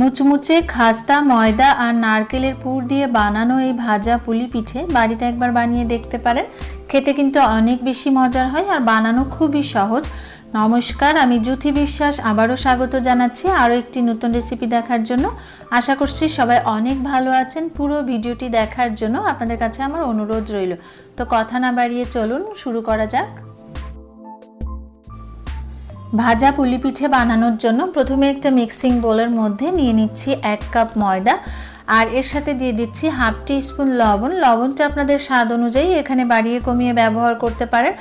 মুচমুচে খাস্তা, ময়দা আর নারকেলের পুর দিয়ে বানানো এই ভাজা পুলি পিঠে বাড়িতে একবার বানিয়ে দেখতে পারেন। খেতে কিন্তু অনেক বেশি মজার হয় আর বানানো খুবই সহজ। নমস্কার, আমি জ্যোতি বিশ্বাস। আবারও স্বাগত জানাচ্ছি আরও একটি নতুন রেসিপি দেখার জন্য। আশা করছি সবাই অনেক ভালো আছেন। পুরো ভিডিওটি দেখার জন্য আপনাদের কাছে আমার অনুরোধ রইল। তো কথা না বাড়িয়ে চলুন, শুরু করা যাক। ভাজা পুলি পিঠে বানানোর জন্য প্রথমে একটা মিক্সিং বোলের মধ্যে নিয়ে নিচ্ছি এক কাপ ময়দা, আর এর সাথে দিয়ে দিচ্ছি হাফ টি স্পুন লবণ। লবণটা আপনাদের স্বাদ অনুযায়ী এখানে বাড়িয়ে কমিয়ে ব্যবহার করতে পারেন।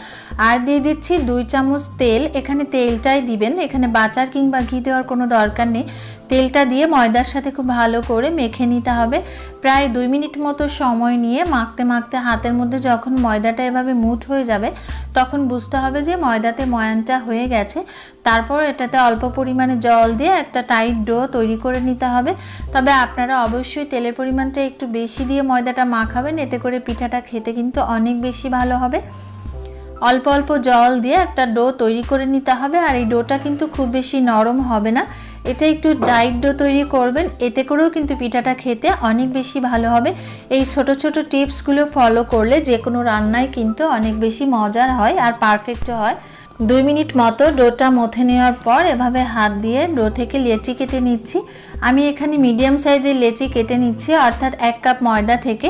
আর দিয়ে দিচ্ছি দুই চামচ তেল। এখানে তেলটাই দিবেন। এখানে বাচার কিংবা ঘি দেওয়ার কোনো দরকার নেই। তেলটা দিয়ে ময়দার সাথে খুব ভালো করে মেখে নিতে হবে। প্রায় দুই মিনিট মতো সময় নিয়ে মাখতে মাখতে হাতের মধ্যে যখন ময়দাটা এভাবে মুঠ হয়ে যাবে, তখন বুঝতে হবে যে ময়দাতে ময়ানটা হয়ে গেছে। তারপর এটাতে অল্প পরিমাণে জল দিয়ে একটা টাইট ডো তৈরি করে নিতে হবে। তবে আপনারা অবশ্যই তেলের পরিমাণটা একটু বেশি দিয়ে ময়দাটা মাখাবেন, এতে করে পিঠাটা খেতে কিন্তু অনেক বেশি ভালো হবে। অল্প অল্প জল দিয়ে একটা ডো তৈরি করে নিতে হবে, আর এই ডোটা কিন্তু খুব বেশি নরম হবে না। এটা একটু ডাইট ডো তৈরি করবেন, এতে করেও কিন্তু পিঠাটা খেতে অনেক বেশি ভালো হবে। এই ছোট ছোট টিপসগুলো ফলো করলে যে কোনো রান্নায় কিন্তু অনেক বেশি মজার হয় আর পারফেক্টও হয়। দুই মিনিট মতো ডোটা মথে নেওয়ার পর এভাবে হাত দিয়ে ডো থেকে লেচি কেটে নিচ্ছি। আমি এখানে মিডিয়াম সাইজের লেচি কেটে নিচ্ছি, অর্থাৎ এক কাপ ময়দা থেকে।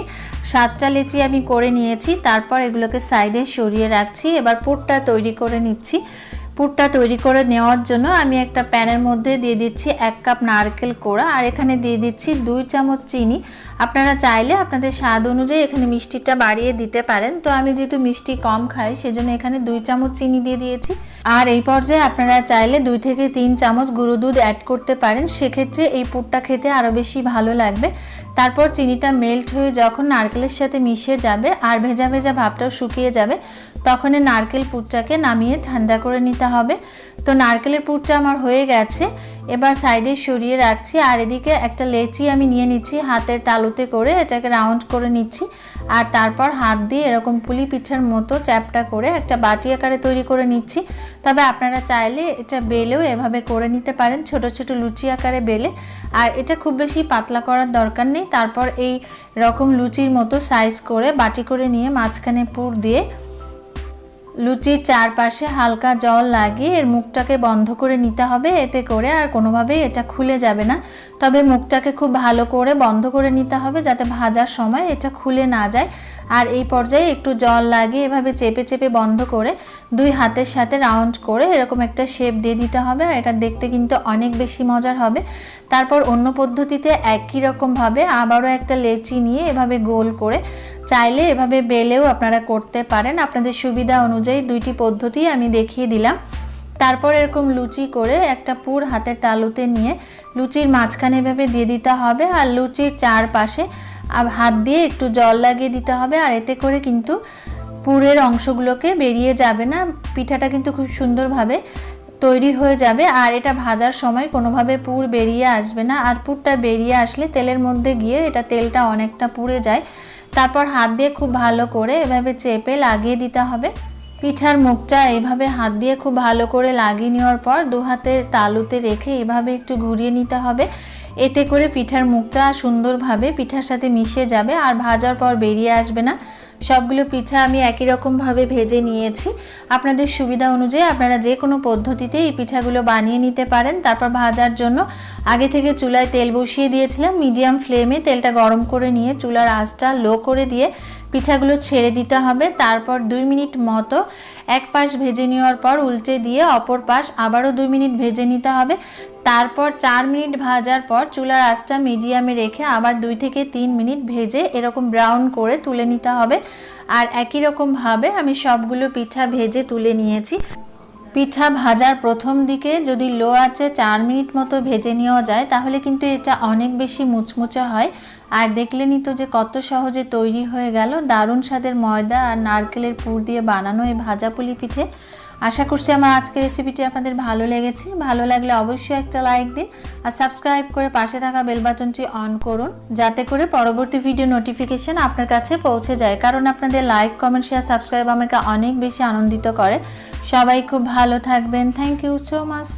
সাতটা লেচি আমি করে নিয়েছি, তারপর এগুলোকে সাইডে সরিয়ে রাখছি। এবার পুরটা তৈরি করে নিচ্ছি। পুরটা তৈরি করে নেওয়ার জন্য আমি একটা প্যানের মধ্যে দিয়ে দিচ্ছি এক কাপ নারকেল কোড়া, আর এখানে দিয়ে দিচ্ছি দুই চামচ চিনি। আপনারা চাইলে আপনাদের স্বাদ অনুযায়ী এখানে মিষ্টিটা বাড়িয়ে দিতে পারেন। তো আমি যেহেতু মিষ্টি কম খাই, সেজন্য এখানে দুই চামচ চিনি দিয়ে দিয়েছি। আর এই পর্যায়ে আপনারা চাইলে দুই থেকে তিন চামচ গুঁড়ো দুধ অ্যাড করতে পারেন। সেক্ষেত্রে এই পুরটা খেতে আরও বেশি ভালো লাগবে। তারপর চিনিটা মেল্ট হয়ে যখন নারকেলের সাথে মিশে যাবে, আর ভেজা ভেজা ভাবটাও শুকিয়ে যাবে তখন নারকেল পুরটাকে নামিয়ে ঠান্ডা করে নিতে হবে। তো নারকেলের পুরটা আমার হয়ে গেছে। এবার সাইডে সরিয়ে রাখছি আর এদিকে একটা লেচি আমি নিয়ে নিচ্ছি, হাতের তালুতে করে এটাকে রাউন্ড করে নিচ্ছি। আর তারপর হাত দিয়ে এরকম পুলি পিঠার মতো চ্যাপটা করে একটা বাটি আকারে তৈরি করে নিচ্ছি। তবে আপনারা চাইলে এটা বেলেও এভাবে করে নিতে পারেন, ছোট ছোট লুচি আকারে বেলে। আর এটা খুব বেশি পাতলা করার দরকার নেই। তারপর এই রকম লুচির মতো সাইজ করে বাটি করে নিয়ে মাঝখানে পুর দিয়ে লুচির চারপাশে হালকা জল লাগিয়ে এর মুখটাকে বন্ধ করে নিতে হবে। এতে করে আর কোনোভাবেই এটা খুলে যাবে না। তবে মুখটাকে খুব ভালো করে বন্ধ করে নিতে হবে যাতে ভাজার সময় এটা খুলে না যায়। আর এই পর্যায়ে একটু জল লাগিয়ে এভাবে চেপে চেপে বন্ধ করে দুই হাতের সাথে রাউন্ড করে এরকম একটা শেপ দিয়ে দিতে হবে। আর এটা দেখতে কিন্তু অনেক বেশি মজার হবে। তারপর অন্য পদ্ধতিতে একই রকমভাবে আবারও একটা লেচি নিয়ে এভাবে গোল করে চাইলে এভাবে বেলেও আপনারা করতে পারেন। আপনাদের সুবিধা অনুযায়ী দুইটি পদ্ধতি আমি দেখিয়ে দিলাম। তারপর এরকম লুচি করে একটা পুর হাতের তালুতে নিয়ে লুচির মাঝখানে এভাবে দিয়ে দিতে হবে আর লুচির চারপাশে হাত দিয়ে একটু জল লাগিয়ে দিতে হবে আর এতে করে কিন্তু পুরের অংশগুলোকে বেরিয়ে যাবে না। পিঠাটা কিন্তু খুব সুন্দরভাবে তৈরি হয়ে যাবে আর এটা ভাজার সময় কোনোভাবে পুর বেরিয়ে আসবে না। আর পুরটা বেরিয়ে আসলে তেলের মধ্যে গিয়ে এটা তেলটা অনেকটা পুড়ে যায়। তারপর হাত দিয়ে খুব ভালো করে এভাবে চেপে লাগিয়ে দিতে হবে। পিঠার মুখটা এভাবে হাত দিয়ে খুব ভালো করে লাগিয়ে নেওয়ার পর দু হাতে তালুতে রেখে এভাবে একটু ঘুরিয়ে নিতে হবে। এতে করে পিঠার মুখটা সুন্দরভাবে পিঠার সাথে মিশে যাবে আর ভাজার পর বেরিয়ে আসবে না। সবগুলো পিঠা আমি একই রকমভাবে ভেজে নিয়েছি। আপনাদের সুবিধা অনুযায়ী আপনারা যে কোনো পদ্ধতিতে এই পিঠাগুলো বানিয়ে নিতে পারেন। তারপর ভাজার জন্য আগে থেকে চুলায় তেল বসিয়ে দিয়েছিলাম, মিডিয়াম ফ্লেমে তেলটা গরম করে নিয়ে চুলার আঁচটা লো করে দিয়ে পিঠাগুলো ছেড়ে দিতে হবে। তারপর দুই মিনিট মতো এক পাশ ভেজে নেওয়ার পর উল্টে দিয়ে অপর পাশ আবারও দুই মিনিট ভেজে নিতে হবে। তারপর চার মিনিট ভাজার পর চুলার আঁচটা মিডিয়ামে রেখে আবার দুই থেকে তিন মিনিট ভেজে এরকম ব্রাউন করে তুলে নিতে হবে। আর একই রকমভাবে আমি সবগুলো পিঠা ভেজে তুলে নিয়েছি। পিঠা ভাজার প্রথম দিকে যদি লো আছে চার মিনিট মতো ভেজে নেওয়া যায়, তাহলে কিন্তু এটা অনেক বেশি মুচমুচে হয়। আর দেখলেনই তো যে কত সহজে তৈরি হয়ে গেল। দারুণ স্বাদের ময়দা আর নারকেলের পুর দিয়ে বানানো এই ভাজা পুলি পিঠে। আশা করছি আমার আজকের রেসিপিটি আপনাদের ভালো লেগেছে। ভালো লাগলে অবশ্যই একটা লাইক দিন আর সাবস্ক্রাইব করে পাশে থাকা বেল বাটনটি অন করুন, যাতে করে পরবর্তী ভিডিও নোটিফিকেশন আপনার কাছে পৌঁছে যায়। কারণ আপনাদের লাইক কমেন্ট শেয়ার সাবস্ক্রাইব আমাকে অনেক বেশি আনন্দিত করে। সবাই খুব ভালো থাকবেন। Thank you so much